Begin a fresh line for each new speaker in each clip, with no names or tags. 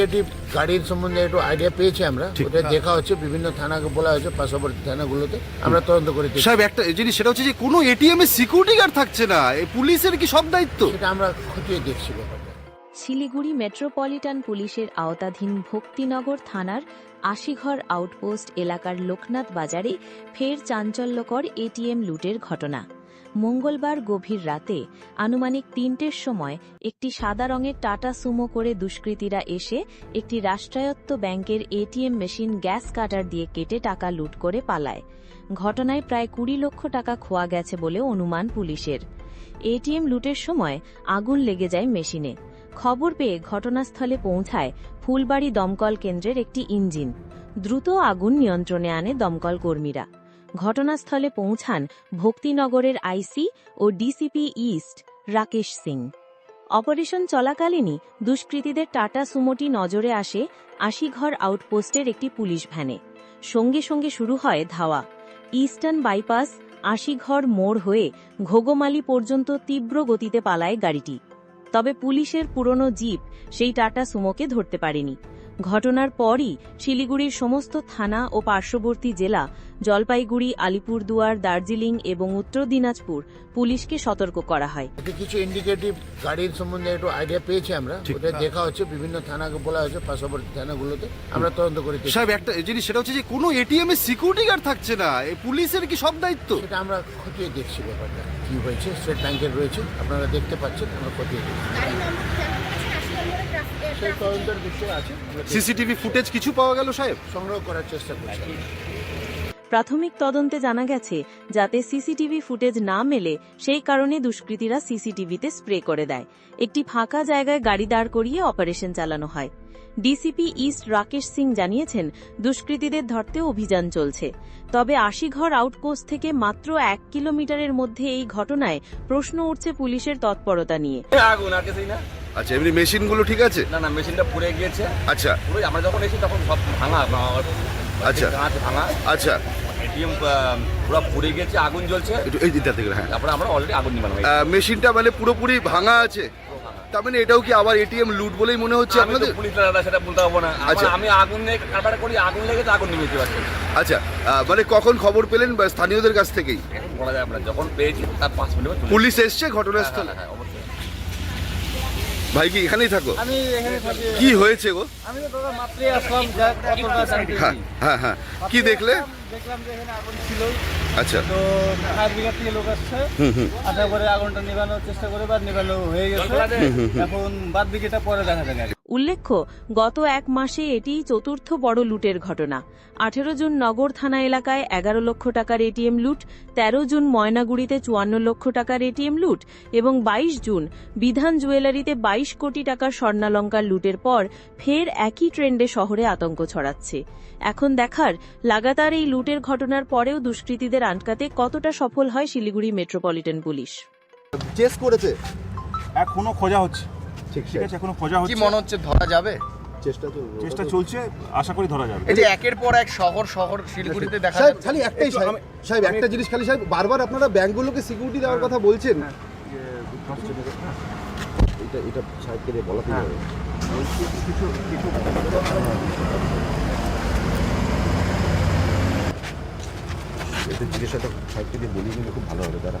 Indicative গাড়ির সম্বন্ধে একটু আইডিয়া পেয়েছি আমরা। ওটা দেখা হচ্ছে বিভিন্ন থানাকে বলা হয়েছে পার্শ্ববর্তী থানাগুলোতে। আমরা তদন্ত করে।
সাহেব একটা জিনিস সেটা হচ্ছে যে কোনো এটিএম এ সিকিউরিটি গার্ড থাকছে না। এই পুলিশের কি সব দায়িত্ব?
সেটা আমরা খতিয়ে দেখছি ব্যাপারটা।
শিলিগুড়ি মেট্রোপলিটন পুলিশের আওতাধীন ভক্তিনগর থানার আশিঘর আউটপোস্ট এলাকার লোকনাথ বাজারে ফের চাঞ্চল্যকর এটিএম লুটের ঘটনা। মঙ্গলবার গভীর রাতে আনুমানিক তিনটের সময় একটি সাদা রঙের টাটা সুমো করে দুষ্কৃতীরা এসে একটি রাষ্ট্রায়ত্ত ব্যাংকের এটিএম মেশিন গ্যাস কাটার দিয়ে কেটে টাকা লুট করে পালায়। ঘটনায় প্রায় কুড়ি লক্ষ টাকা খোয়া গেছে বলে অনুমান পুলিশের। এটিএম লুটের সময় আগুন লেগে যায় মেশিনে। খবর পেয়ে ঘটনাস্থলে পৌঁছায় ফুলবাড়ি দমকল কেন্দ্রের একটি ইঞ্জিন। দ্রুত আগুন নিয়ন্ত্রণে আনে দমকল কর্মীরা। ঘটনাস্থলে পৌঁছান ভক্তিনগরের আইসি ও DCP east Rakesh Singh. Operation চলাকালীনই দুষ্কৃতীদের টাটা সুমোটি নজরে আসে আশিঘর আউটপোস্টের একটি পুলিশ ভ্যানে। সঙ্গে সঙ্গে শুরু হয় ধাওয়া। ইস্টার্ন বাইপাস আশিঘর মোড় হয়ে ঘোগমালি পর্যন্ত তীব্র গতিতে পালায় গাড়িটি। তবে পুলিশের পুরনো জিপ সেই টাটা সুমোকে ধরতে পারেনি। ঘটনার পরই শিলিগুড়ির সমস্ত থানা ও পার্শ্ববর্তী জেলা জলপাইগুড়ি আলিপুরদুয়ার দার্জিলিং এবং উত্তর দিনাজপুর পুলিশকে সতর্ক করা হয়।
এতে কিছু ইন্ডিকেটিভ গাড়ির সম্বন্ধে একটু আইডিয়া পেয়েছি আমরা। ওটা দেখা হচ্ছে বিভিন্ন থানাকে বলা হয়েছে পার্শ্ববর্তী থানাগুলোতে। আমরা তদন্ত করে।
সাহেব একটা জিনিস সেটা হচ্ছে যে কোনো এটিএম এ সিকিউরিটি গার্ড থাকছে না। এই পুলিশের কি সব দায়িত্ব?
সেটা আমরা খতিয়ে দেখছি ব্যাপারটা। কি হয়েছে? স্টেট ব্যাংকের রয়েছে। আপনারা দেখতে পাচ্ছেন আমরা খতিয়ে দেখছি
গাড়ি নম্বর খেয়াল করছেন আশি নম্বরের ট্রাফিক
সেই তদন্তের বিষয় আছে।
সিসিটিভি ফুটেজ কিছু পাওয়া গেল সাহেব?
সংগ্রহ করার চেষ্টা করছি।
প্রাথমিক তদন্তে জানা গেছে যাতে সিসিটিভি ফুটেজ না মেলে সেই কারণে দুষ্কৃতীরা সিসিটিভিতে স্প্রে করে দেয়। একটি ফাঁকা জায়গায় গাড়ি দাঁড় করিয়ে অপারেশন চালানো হয়। ডিসিপি ইস্ট রাকেশ সিং জানিয়েছেন দুষ্কৃতীদের ধরতে অভিযান চলছে। তবে আশিঘর আউটপোস্ট থেকে মাত্র এক কিলোমিটারের মধ্যে এই ঘটনায় প্রশ্ন উঠছে পুলিশের তৎপরতা নিয়ে।
আগুন
আচ্ছা এমনি মেশিনগুলো ঠিক আছে?
না না মেশিনটা পুড়ে গিয়েছে।
আচ্ছা।
পুরো আমরা যখন এসেছি তখন সব ভাঙা
আচ্ছা।
কাঁচ ভাঙা।
আচ্ছা।
এটিএম পুরো পুড়ে গিয়েছে আগুন জ্বলছে।
একটু এই দিকটা থেকে হ্যাঁ।
তারপরে আমরা অলরেডি আগুন নিবানো
মেশিনটা মানে পুরোপুরি ভাঙা আছে? তার মানে এটাও কি আবার এটিএম লুট বলেই মনে হচ্ছে আপনাদের?
পুলিশ দাদা সেটা বলতে পারব না।
আচ্ছা।
আমি আগুন নিয়ে কারবার করি আগুন লেগেছে আগুন নিয়ে যেতে পারছি
আচ্ছা মানে কখন খবর পেলেন স্থানীয়দের কাছ থেকেই?
বলা যায় আমরা যখন পেয়েছি তার পাঁচ মিনিট
পুলিশ এসছে। ঘটনাস্থলে
হ্যাঁ, হ্যাঁ, হ্যাঁ, অবশ্যই।
ভাই কি এখানেই থাকো?
আমি এখানে থাকি।
কি হয়েছে গো?
আমি তো দাদা মাত্রই আসলাম কতটা শান্তি
হ্যাঁ হ্যাঁ হ্যাঁ। কি দেখলে?
দেখলাম যে এখানে আগুন ছিল।
আচ্ছা।
তো ফায়ার ব্রিগেড থেকে লোক আসছে।
হুম হুম।
আশা করে আগুনটা নিভানোর চেষ্টা করে বা নিভানো হয়ে গেছে। এখন বাদ দিকেটা পরে দেখা যাবে।
উল্লেখ্য গত এক মাসে এটি চতুর্থ বড় লুটের ঘটনা। আঠেরো জুন নগর থানা এলাকায় এগারো লক্ষ টাকার এটিএম লুট ১৩ জুন ময়নাগুড়িতে চুয়ান্ন লক্ষ টাকার এটিএম লুট এবং ২২ জুন বিধান জুয়েলারিতে ২২ কোটি টাকার স্বর্ণালঙ্কার লুটের পর ফের একই ট্রেন্ডে শহরে আতঙ্ক ছড়াচ্ছে। এখন দেখার লাগাতার এই লুটের ঘটনার পরেও দুষ্কৃতীদের আটকাতে কতটা সফল হয় শিলিগুড়ি মেট্রোপলিটন পুলিশ।
চেস করেছে।
এখনও খোঁজা হচ্ছে।
ঠিক
আছে এখনও খোঁজা
কি
হচ্ছে।
মনে হচ্ছে ধরা যাবে?
চেষ্টা তো
চেষ্টা চলছে আশা করি ধরা যাবে।
এই যে একের পর এক শহর শহর শিলিগুড়িতে দেখা
সাহেব
যাচ্ছে।
খালি একটাই
একটু
সাহেব সাহেব একটা জিনিস খালি সাহেব বারবার আপনারা ব্যাংকগুলোকে সিকিউরিটি দেওয়ার কথা বলছেন। এটা এটা সাহেবকে দিয়ে বলাতে হবে এটা জিজ্ঞাসাটা সাহেবকে দিয়ে বলি কিন্তু খুব ভালো হবে তারা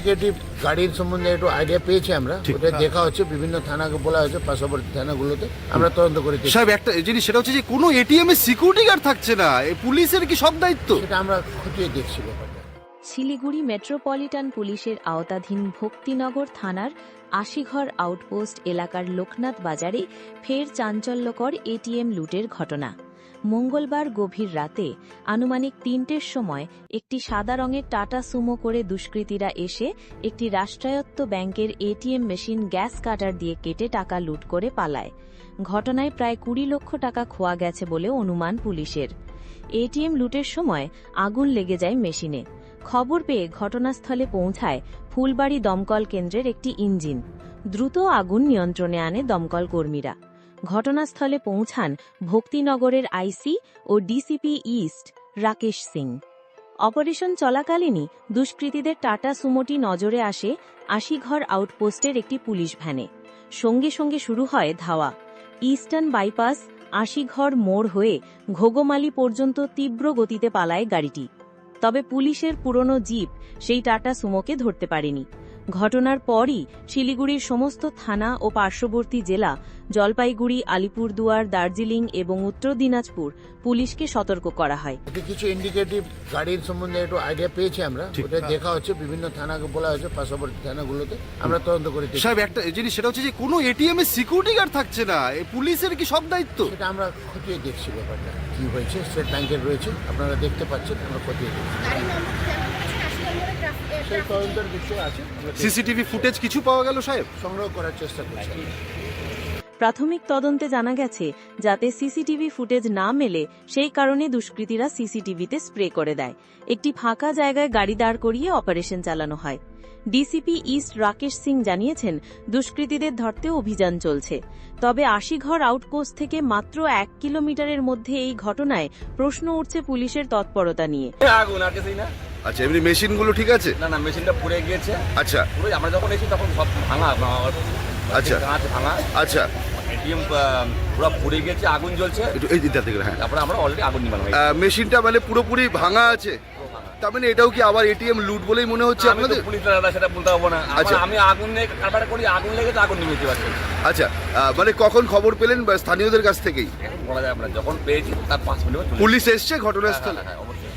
ইন্ডিকেটিভ গাড়ির সম্বন্ধে একটু আইডিয়া পেয়েছি আমরা। ওটা দেখা হচ্ছে বিভিন্ন থানাকে বলা হয়েছে পার্শ্ববর্তী থানাগুলোতে। আমরা তদন্ত করে দেখছি।
সাহেব একটা জিনিস সেটা হচ্ছে যে কোনো এটিএম এ সিকিউরিটি গার্ড থাকছে না। এই পুলিশের কি সব দায়িত্ব?
সেটা আমরা খতিয়ে দেখছি ব্যাপারটা।
শিলিগুড়ি মেট্রোপলিটন পুলিশের আওতাধীন ভক্তিনগর থানার আশিঘর আউটপোস্ট এলাকার লোকনাথ বাজারে ফের চাঞ্চল্যকর এটিএম লুটের ঘটনা। মঙ্গলবার গভীর রাতে আনুমানিক তিনটের সময় একটি সাদা রঙের টাটা সুমো করে দুষ্কৃতীরা এসে একটি রাষ্ট্রায়ত্ত ব্যাংকের এটিএম মেশিন গ্যাস কাটার দিয়ে কেটে টাকা লুট করে পালায়। ঘটনায় প্রায় কুড়ি লক্ষ টাকা খোয়া গেছে বলে অনুমান পুলিশের। এটিএম লুটের সময় আগুন লেগে যায় মেশিনে। খবর পেয়ে ঘটনাস্থলে পৌঁছায় ফুলবাড়ি দমকল কেন্দ্রের একটি ইঞ্জিন। দ্রুত আগুন নিয়ন্ত্রণে আনে দমকল কর্মীরা। ঘটনাস্থলে পৌঁছান ভক্তিনগরের আইসি ও DCP east Rakesh Singh. Operation চলাকালীনই দুষ্কৃতীদের টাটা সুমোটি নজরে আসে আশিঘর আউটপোস্টের একটি পুলিশ ভ্যানে। সঙ্গে সঙ্গে শুরু হয় ধাওয়া। ইস্টার্ন বাইপাস আশিঘর মোড় হয়ে ঘোগমালি পর্যন্ত তীব্র গতিতে পালায় গাড়িটি। তবে পুলিশের পুরনো জিপ সেই টাটা সুমোকে ধরতে পারেনি। ঘটনার পরই শিলিগুড়ির সমস্ত থানা ও পার্শ্ববর্তী জেলা জলপাইগুড়ি আলিপুরদুয়ার দার্জিলিং এবং উত্তর দিনাজপুর পুলিশকে সতর্ক করা হয়।
কিছু ইন্ডিকেটিভ গাড়ির সম্বন্ধে একটু আইডিয়া পেয়েছি আমরা। ওটা দেখা হচ্ছে বিভিন্ন থানাকে বলা হয়েছে পার্শ্ববর্তী থানাগুলোতে। আমরা তদন্ত করে।
সাহেব একটা জিনিস সেটা হচ্ছে যে কোনো এটিএম এ সিকিউরিটি গার্ড থাকছে না। এ পুলিশের কি সব দায়িত্ব?
সেটা আমরা খতিয়ে দেখছি ব্যাপারটা। কি হয়েছে? স্টেট ব্যাংকের রয়েছে। আপনারা দেখতে পাচ্ছেন আমরা খতিয়ে দেখছি। সেই তদন্তের বিষয় আছে।
সিসিটিভি ফুটেজ কিছু পাওয়া গেল সাহেব?
সংগ্রহ করার চেষ্টা করছি।
প্রাথমিক তদন্তে জানা গেছে যাতে সিসিটিভি ফুটেজ না মেলে সেই কারণে দুষ্কৃতীরা সিসিটিভিতে স্প্রে করে দেয়। একটি ফাঁকা জায়গায় গাড়ি দাঁড় করিয়ে অপারেশন চালানো হয়। ডিসিপি ইস্ট রাকেশ সিং জানিয়েছেন দুষ্কৃতীদের ধরতে অভিযান চলছে। তবে আশিঘর আউটপোস্ট থেকে মাত্র এক কিলোমিটারের মধ্যে এই ঘটনায় প্রশ্ন উঠছে পুলিশের তৎপরতা নিয়ে।
আগুন না?
আচ্ছা এমনি মেশিনগুলো ঠিক আছে?
না না মেশিনটা পুড়ে গিয়েছে।
আচ্ছা।
পুরো আমরা যখন এসেছি তখন সব ভাঙা
আচ্ছা।
কাঁচ ভাঙা।
আচ্ছা।
এটিএম পুরো পুড়ে গিয়েছে আগুন জ্বলছে।
একটু এই দিকটা থেকে হ্যাঁ।
তারপরে আমরা অলরেডি আগুন নিবানো
মেশিনটা মানে পুরোপুরি ভাঙা আছে? তার মানে এটাও কি আবার এটিএম লুট বলেই মনে হচ্ছে আপনাদের?
পুলিশ দাদা সেটা বলতে পারব না।
আচ্ছা।
আমি আগুন নিয়ে কারবার করি আগুন লেগেছে আগুন নিয়ে যেতে
আচ্ছা মানে কখন খবর পেলেন স্থানীয়দের কাছ থেকেই?
বলা যায় আমরা যখন পেয়েছি তার পাঁচ মিনিট
পুলিশ এসছে
হ্যাঁ,
ঘটনাস্থলে
হ্যাঁ, হ্যাঁ, অবশ্যই।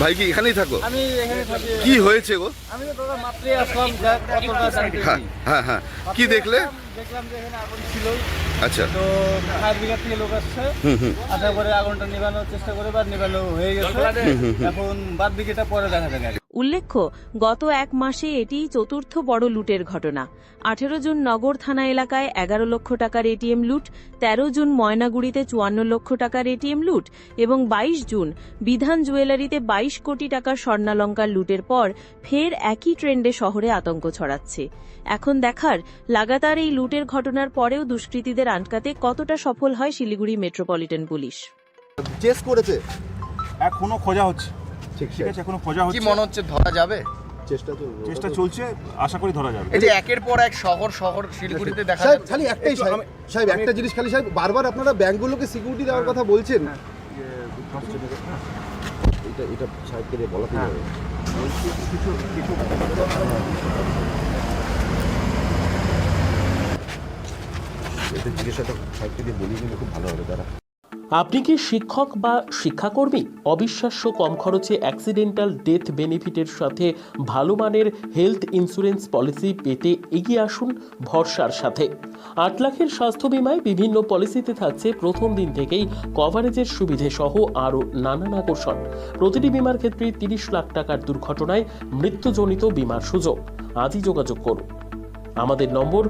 ভাই কি এখানেই থাকো?
আমি এখানে থাকি।
কি হয়েছে গো?
আমি তো দাদা মাত্রই আসলাম যা কতটা জানতে
হ্যাঁ হ্যাঁ হ্যাঁ। কি দেখলে?
দেখলাম যে এখানে আগুন ছিল
আচ্ছা।
তো ফায়ার ব্রিগেড থেকে লোক আসছে।
হুম হুম।
আসার পরে আগুনটা নিভানোর চেষ্টা করে বা নিভানো হয়ে গেছে। এখন বাদ দিকেটা পরে দেখা যাবে।
উল্লেখ্য গত এক মাসে এটি চতুর্থ বড় লুটের ঘটনা। আঠেরো জুন নগর থানা এলাকায় এগারো লক্ষ টাকার এটিএম লুট ১৩ জুন ময়নাগুড়িতে চুয়ান্ন লক্ষ টাকার এটিএম লুট এবং ২২ জুন বিধান জুয়েলারিতে ২২ কোটি টাকার স্বর্ণালঙ্কার লুটের পর ফের একই ট্রেন্ডে শহরে আতঙ্ক ছড়াচ্ছে। এখন দেখার লাগাতার এই লুটের ঘটনার পরেও দুষ্কৃতীদের আটকাতে কতটা সফল হয় শিলিগুড়ি মেট্রোপলিটন পুলিশ।
করেছে।
এখনও খোঁজা হচ্ছে।
ঠিক
আছে। এখনও খোঁজা
কি
হচ্ছে?
মনে হচ্ছে ধরা যাবে?
চেষ্টা তো
চেষ্টা চলছে আশা করি ধরা যাবে।
এই যে একের পর এক শহর শহর শিলিগুড়িতে দেখা
সাহেব
যাচ্ছে।
খালি একটাই
একটু
সাহেব
আমি-
সাহেব একটা জিনিস খালি সাহেব বারবার আপনারা ব্যাংকগুলোকে সিকিউরিটি দেওয়ার কথা বলছেন। এটা এটা সাহেবকে দিয়ে বলাতে যাবে? এটা জিজ্ঞাসাটা সাহেবকে দিয়ে বলি কিন্তু খুব ভালো হবে তারা
আপনি কি শিক্ষক বা শিক্ষাকর্মী? অবিশ্বাস্য কম খরচে অ্যাক্সিডেন্টাল ডেথ বেনিফিটের সাথে ভালো মানের হেলথ ইন্স্যুরেন্স পলিসি পেতে এগিয়ে আসুন ভরসার সাথে। আট লাখের স্বাস্থ্য বিমায় বিভিন্ন পলিসিতে থাকছে প্রথম দিন থেকেই কভারেজের সুবিধে সহ আরও নানান আকর্ষণ। প্রতিটি বিমার ক্ষেত্রে তিরিশ লাখ টাকার দুর্ঘটনায় মৃত্যুজনিত বিমার সুযোগ। আজই যোগাযোগ করুন। আমাদের নম্বর